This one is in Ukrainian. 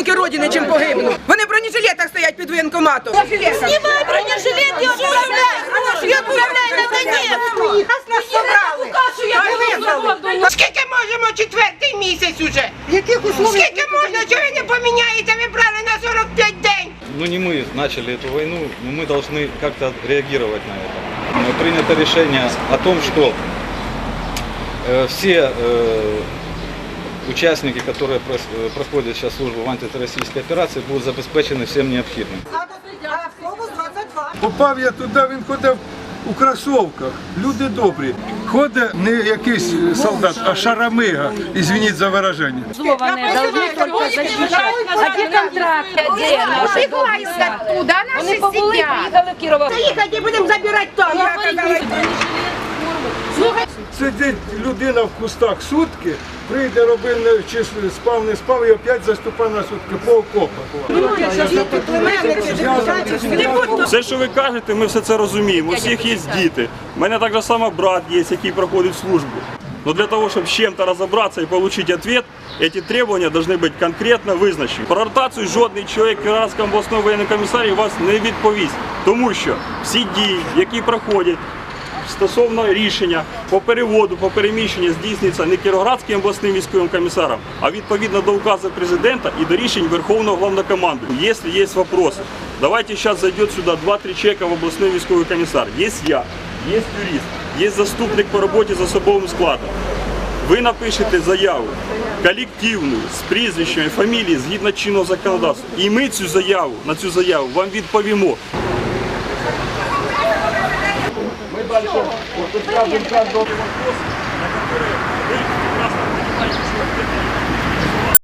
Родини, чим погибну. Вони в бронежилетах стоять під воєнкоматом. Знімай бронежилет і відправляй гроші, відправляй на Донецьк. Нас нас собрали. Скільки можемо четвертий місяць уже? Яких условиях? Скільки можна? Чого ви не поміняєте? Ви брали на 45 день. Ну не мы начали эту войну, но мы должны как-то реагировать на это. Э, Принято решение о том, что э, все э, участники, которые прос- э, проходят сейчас службу в антитеррористической операции, будут забезпечены всем необходимым. Попав я туди, він ходив у кросовках. Люди добрі. Ходить не якийсь солдат, а шарамига. Ізвініть за вираження. Они должны только защищать. А где контракт? Где наши доблестные? Туда Вони наші побули, сидять. приїхали в Кіровоград. Їхати будемо забирати там. Я казала, Сидить людина в кустах сутки, прийде робив не- чи спав, не спав і опять заступає на сутки по окопах. Все, що ви кажете, ми все це розуміємо. У всіх є діти. У мене так же само брат є, який проходить службу. Но для того, чтобы с чем-то разобраться и получить ответ, эти требования должны быть конкретно визначені. Про ротацію жодний чоловік Кіровоградського обласного воєнного комісарії вас не відповість, тому що всі дії, які проходять стосовно рішення по переводу, по переміщенню здійснюється не Кіровоградським обласним військовим комісаром, а відповідно до указу президента і до рішень Верховного Главнокомандуючого. Якщо є вопроси, давайте зараз зайде сюди 2-3 чека в обласний військовий комісар. Є я, є юрист, є заступник по роботі з особовим складом. Ви напишете заяву колективну з прізвищами, фамілії згідно чинного законодавства. І ми цю заяву на цю заяву вам відповімо. Ми далі кажемо каждый вопрос, на который